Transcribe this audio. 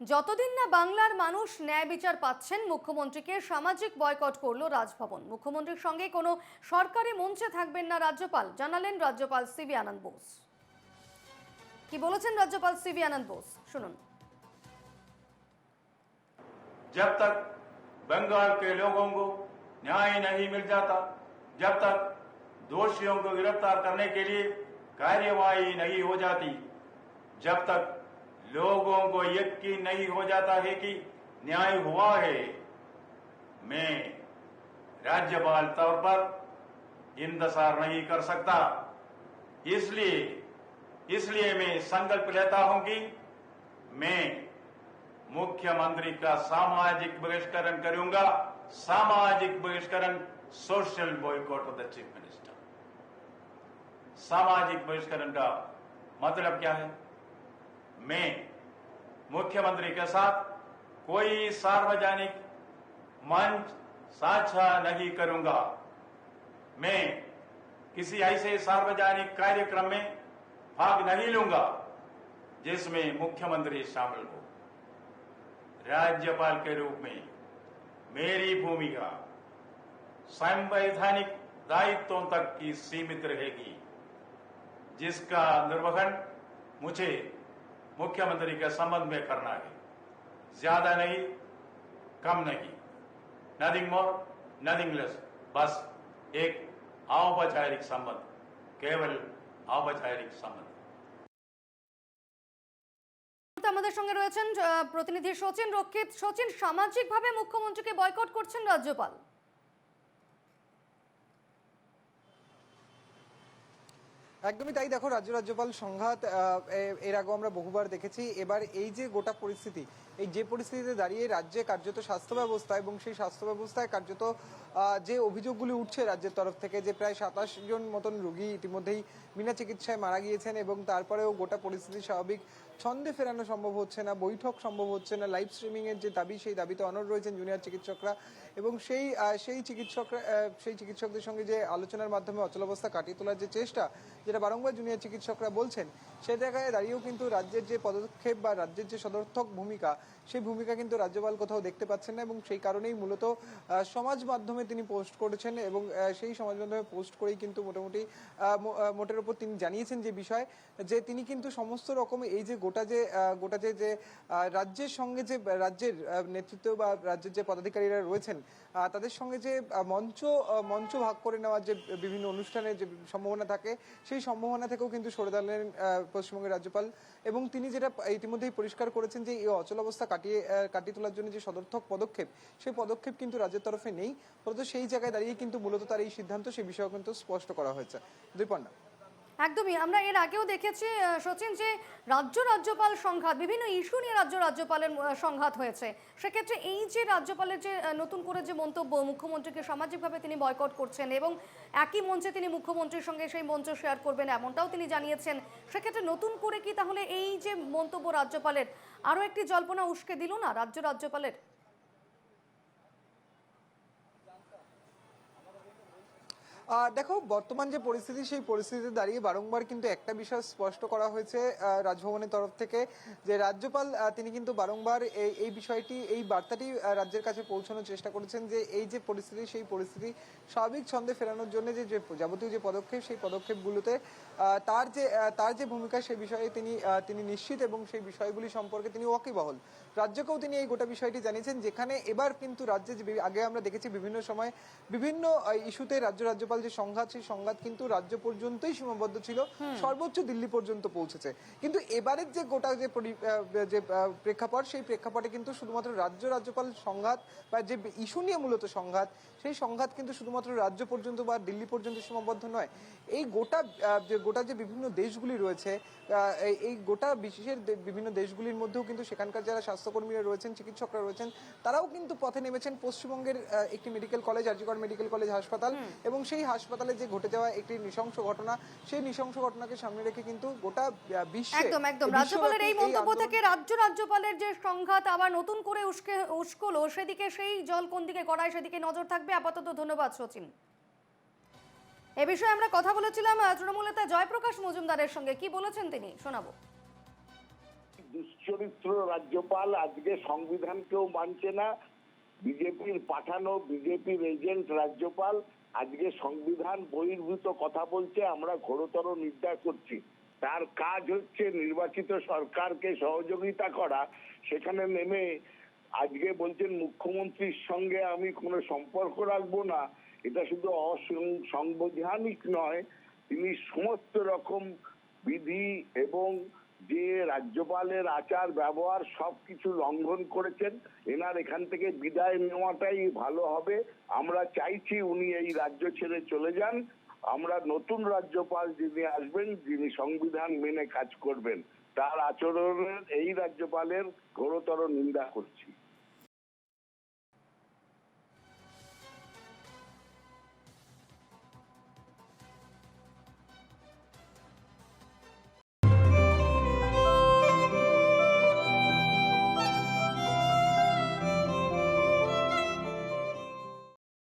যতদিন না বাংলার মানুষ ন্যায় বিচার পাচ্ছেন মুখ্যমন্ত্রীকে সামাজিক বয়কট করল রাজভবন মুখ্যমন্ত্রীর সঙ্গে কোনো সরকারি মঞ্চে থাকবেন না রাজ্যপাল জানালেন রাজ্যপাল সিবি আনন্দ বোস কি বলেছেন রাজ্যপাল সিবি আনন্দ বোস শুনুন जब तक बंगाल के लोगों को न्याय नहीं मिल जाता जब तक दोषियों को गिरफ्तार करने के लिए कार्यवाही नहीं हो जाती जब तक लोगों को यकीन नहीं हो जाता है कि न्याय हुआ है। मैं राज्यपाल तौर पर इंतज़ार नहीं कर सकता। इसलिए इसलिए मैं संकल्प लेता हूँ कि मैं मुख्यमंत्री का सामाजिक बहिष्करण करूँगा। सामाजिक बहिष्करण social boycott of the chief minister सामाजिक बहिष्करण का मतलब क्या है? मैं मुख्यमंत्री के साथ कोई सार्वजनिक मंच साझा नहीं करूँगा। मैं किसी ऐसे सार्वजनिक कार्यक्रम में भाग नहीं लूँगा, जिसमें मुख्यमंत्री शामिल हो। राज्यपाल के रूप में मेरी भूमिका संवैधानिक दायित्वों तक की सीमित रहेगी, जिसका निर्वहन मुझे मुख्यमंत्री के संबंध में करना है ज्यादा नहीं कम नहीं नथिंग मोर नथिंग लेस बस एक औपचारिक संबंध केवल औपचारिक संबंध আমাদের সঙ্গে রয়েছেন আহ, প্রতিনিধি সচিন রক্ষিত সচিন সামাজিকভাবে মুখ্যমন্ত্রীকে বয়কট করছেন রাজ্যপাল একদমই তাই। দেখো, রাজ্য রাজ্যপাল সংঘাত এর আগেও আমরা বহুবার দেখেছি। এবার এই যে গোটা পরিস্থিতি এই যে পরিস্থিতিতে দাঁড়িয়ে রাজ্যে কার্যত স্বাস্থ্য ব্যবস্থা এবং সেই স্বাস্থ্য ব্যবস্থায় কার্যত যে অভিযোগগুলি উঠছে রাজ্যের তরফ থেকে যে প্রায় সাতাশ জন মতন রোগী ইতিমধ্যেই বিনা চিকিৎসায় মারা গিয়েছেন এবং তারপরেও গোটা পরিস্থিতি স্বাভাবিক, ছন্দে ফেরানো সম্ভব হচ্ছে না, বৈঠক সম্ভব হচ্ছে না লাইভ স্ট্রিমিংয়ের যে দাবি, সেই দাবিতে অনড় রয়েছেন জুনিয়র চিকিৎসকরা এবং সেই সেই চিকিৎসকরা সেই চিকিৎসকদের সঙ্গে যে আলোচনার মাধ্যমে অচলাবস্থা কাটিয়ে তোলার যে চেষ্টা যেটা বারংবার জুনিয়র চিকিৎসকরা বলছেন, সে জায়গায় দাঁড়িয়েও কিন্তু রাজ্যের যে পদক্ষেপ বা রাজ্যের যে সদর্থক ভূমিকা সেই ভূমিকা কিন্তু রাজ্যপাল কোথাও দেখতে পাচ্ছেন না এবং সেই কারণেই মূলত সমাজ মাধ্যমে তিনি পোস্ট করেছেন এবং সেই সমাজ মাধ্যমে পোস্ট করেই কিন্তু মোটামুটি মোটের উপর তিনি জানিয়েছেন যে বিষয়, যে তিনি কিন্তু সমস্ত রকম এই যে গোটা যে গোটা যে যে রাজ্যের সঙ্গে যে রাজ্যের নেতৃত্ব বা রাজ্যের যে পদাধিকারীরা রয়েছেন তাদের সঙ্গে যে মঞ্চ মঞ্চ ভাগ করে নেওয়ার যে বিভিন্ন অনুষ্ঠানের যে সম্ভাবনা থাকে, সেই সম্ভাবনা থেকেও কিন্তু সরে দাঁড়ালেন পশ্চিমবঙ্গের রাজ্যপাল এবং তিনি যেটা ইতিমধ্যেই পরিষ্কার করেছেন যে এই অচলাবস্থা কাটিয়ে আহ, কাটিয়ে কাটিয়ে তোলার জন্য যে সদর্থক পদক্ষেপ সেই পদক্ষেপ কিন্তু রাজ্যের তরফে নেই। ফলত সেই জায়গায় দাঁড়িয়ে কিন্তু মূলত তার এই সিদ্ধান্ত সে বিষয়ে কিন্তু স্পষ্ট করা হয়েছে। দুইপন্না একদমই। আমরা এর আগেও দেখেছি সচিন, যে রাজ্য রাজ্যপাল সংঘাত, বিভিন্ন ইস্যু নিয়ে রাজ্য রাজ্যপালের সংঘাত হয়েছে। সেক্ষেত্রে এই যে রাজ্যপালের যে নতুন করে যে মন্তব্য, মুখ্যমন্ত্রীকে সামাজিকভাবে তিনি বয়কট করছেন এবং একই মঞ্চে তিনি মুখ্যমন্ত্রীর সঙ্গে সেই মঞ্চ শেয়ার করবেন এমনটাও তিনি জানিয়েছেন, সেক্ষেত্রে নতুন করে কি তাহলে এই যে মন্তব্য রাজ্যপালের, আরও একটি জল্পনা উস্কে দিল না রাজ্য রাজ্যপালের? দেখো, বর্তমান যে পরিস্থিতি, সেই পরিস্থিতিতে দাঁড়িয়ে বারংবার কিন্তু একটা বিষয় স্পষ্ট করা হয়েছে রাজভবনের তরফ থেকে, যে রাজ্যপাল তিনি কিন্তু বারংবার এই এই বিষয়টি, এই বার্তাটি রাজ্যের কাছে পৌঁছানোর চেষ্টা করেছেন যে এই যে পরিস্থিতি, সেই পরিস্থিতি স্বাভাবিক ছন্দে ফেরানোর জন্য যে যাবতীয় যে পদক্ষেপ, সেই পদক্ষেপগুলোতে তার যে তার যে ভূমিকা সেই বিষয়ে তিনি তিনি নিশ্চিত এবং সেই বিষয়গুলি সম্পর্কে তিনি ওয়াকিবহল। রাজ্যকেও তিনি এই গোটা বিষয়টি জানিয়েছেন, যেখানে এবার কিন্তু রাজ্যে আগে আমরা দেখেছি বিভিন্ন সময় বিভিন্ন ইস্যুতে রাজ্য রাজ্যপাল যে সংঘাত সেই সংঘাত কিন্তু রাজ্য পর্যন্তই সীমাবদ্ধ ছিল। সর্বোচ্চ দিল্লি পর্যন্ত পৌঁছেছে। কিন্তু এবারের যে গোটা যে যে প্রেক্ষাপট সেই প্রেক্ষাপটে কিন্তু শুধুমাত্র রাজ্য রাজ্যপাল সংঘাত বা যে ইস্যু নিয়ে মূলত সংঘাত সেই সংঘাত কিন্তু শুধুমাত্র রাজ্য পর্যন্ত বা দিল্লি পর্যন্ত সীমাবদ্ধ নয়। এই গোটা যে গোটা যে বিভিন্ন দেশগুলি রয়েছে এই- এই গোটা বিশেষের বিভিন্ন দেশগুলির মধ্যেও কিন্তু সেখানকার যারা স্বাস্থ্যকর্মীরা রয়েছেন চিকিৎসকরা রয়েছেন তারাও কিন্তু পথে নেমেছেন পশ্চিমবঙ্গের একটি medical college RG Kar medical college হাসপাতাল এবং সেই হাসপাতালে যে ঘটে যাওয়া একটি নৃশংস ঘটনা সেই নৃশংস ঘটনাকে সামনে রেখে কিন্তু গোটা বিশ্বে একদম একদম। রাজ্যপালের এই মন্তব্য থেকে রাজ্য রাজ্যপালের যে সংঘাত আবার নতুন করে উস্কে উস্কলো সেদিকে সেই জল কোন দিকে গড়ায় সেদিকে নজর থাকবে। আপাতত ধন্যবাদ সচিন। এ বিষয়ে আমরা কথা বলেছিলাম তৃণমূল নেতা জয়প্রকাশ মজুমদারের সঙ্গে। কি বলেছেন তিনি? শোনাবো। দুশ্চরিত্র রাজ্যপাল আজকে সংবিধানকেও মানছে না। বিজেপির পাঠানো বিজেপির এজেন্ট রাজ্যপাল আজকে সংবিধান বহির্ভূত কথা বলছে আমরা ঘোরতর নিন্দা করছি। তার কাজ হচ্ছে নির্বাচিত সরকারকে সহযোগিতা করা। সেখানে নেমে আজকে বলছেন, মুখ্যমন্ত্রীর সঙ্গে আমি কোনো সম্পর্ক রাখব না। এটা শুধু অসাংবিধানিক নয়। তিনি সমস্ত রকম বিধি এবং যে রাজ্যপালের আচার ব্যবহার সব কিছু লঙ্ঘন করেছেন, এনার এখান থেকে বিদায় নেওয়াটাই ভালো হবে। আমরা চাইছি উনি এই রাজ্য ছেড়ে চলে যান। আমরা নতুন রাজ্যপাল যিনি আসবেন, যিনি সংবিধান মেনে কাজ করবেন, তার আচরণের এই রাজ্যপালের ঘোরতর নিন্দা করছি।